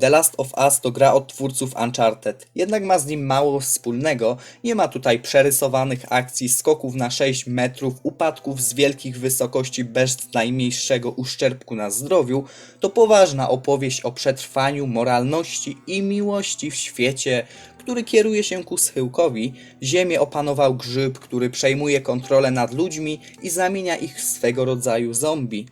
The Last of Us to gra od twórców Uncharted, jednak ma z nim mało wspólnego. Nie ma tutaj przerysowanych akcji, skoków na 6 metrów, upadków z wielkich wysokości bez najmniejszego uszczerbku na zdrowiu. To poważna opowieść o przetrwaniu, moralności i miłości w świecie, który kieruje się ku schyłkowi. Ziemię opanował grzyb, który przejmuje kontrolę nad ludźmi i zamienia ich w swego rodzaju zombie.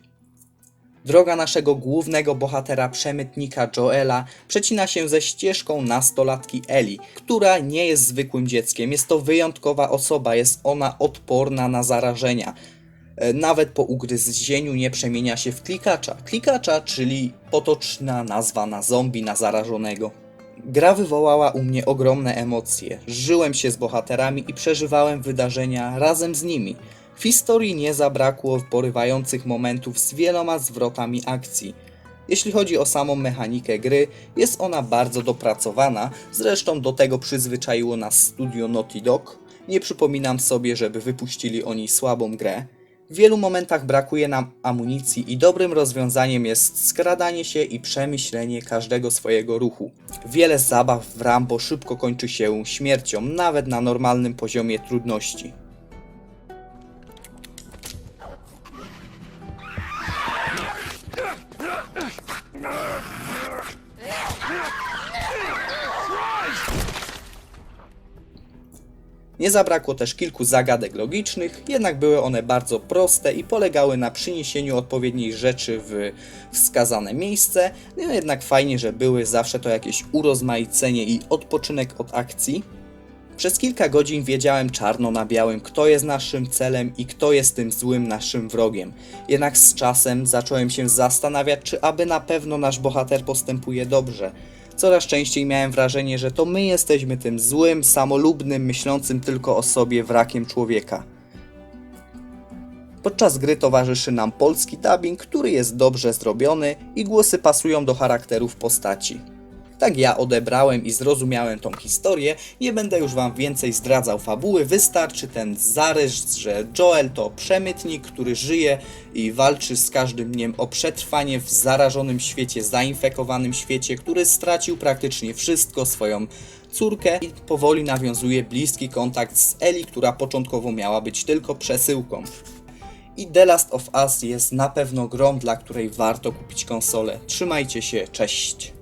Droga naszego głównego bohatera przemytnika Joela przecina się ze ścieżką nastolatki Eli, która nie jest zwykłym dzieckiem. Jest to wyjątkowa osoba, jest ona odporna na zarażenia. E, Nawet po ugryzieniu nie przemienia się w klikacza. Klikacza, czyli potoczna nazwa na zombie, na zarażonego. Gra wywołała u mnie ogromne emocje. Żyłem się z bohaterami i przeżywałem wydarzenia razem z nimi. W historii nie zabrakło porywających momentów z wieloma zwrotami akcji. Jeśli chodzi o samą mechanikę gry, jest ona bardzo dopracowana, zresztą do tego przyzwyczaiło nas studio Naughty Dog. Nie przypominam sobie, żeby wypuścili oni słabą grę. W wielu momentach brakuje nam amunicji i dobrym rozwiązaniem jest skradanie się i przemyślenie każdego swojego ruchu. Wiele zabaw w Rambo szybko kończy się śmiercią, nawet na normalnym poziomie trudności. Nie zabrakło też kilku zagadek logicznych, jednak były one bardzo proste i polegały na przyniesieniu odpowiedniej rzeczy w wskazane miejsce. No jednak fajnie, że były zawsze to jakieś urozmaicenie i odpoczynek od akcji. Przez kilka godzin wiedziałem czarno na białym, kto jest naszym celem i kto jest tym złym naszym wrogiem. Jednak z czasem zacząłem się zastanawiać, czy aby na pewno nasz bohater postępuje dobrze. Coraz częściej miałem wrażenie, że to my jesteśmy tym złym, samolubnym, myślącym tylko o sobie wrakiem człowieka. Podczas gry towarzyszy nam polski dubbing, który jest dobrze zrobiony i głosy pasują do charakterów postaci. Tak ja odebrałem i zrozumiałem tą historię, nie będę już wam więcej zdradzał fabuły, wystarczy ten zarys, że Joel to przemytnik, który żyje i walczy z każdym dniem o przetrwanie w zarażonym świecie, zainfekowanym świecie, który stracił praktycznie wszystko, swoją córkę i powoli nawiązuje bliski kontakt z Eli, która początkowo miała być tylko przesyłką. I The Last of Us jest na pewno grą, dla której warto kupić konsolę. Trzymajcie się, cześć!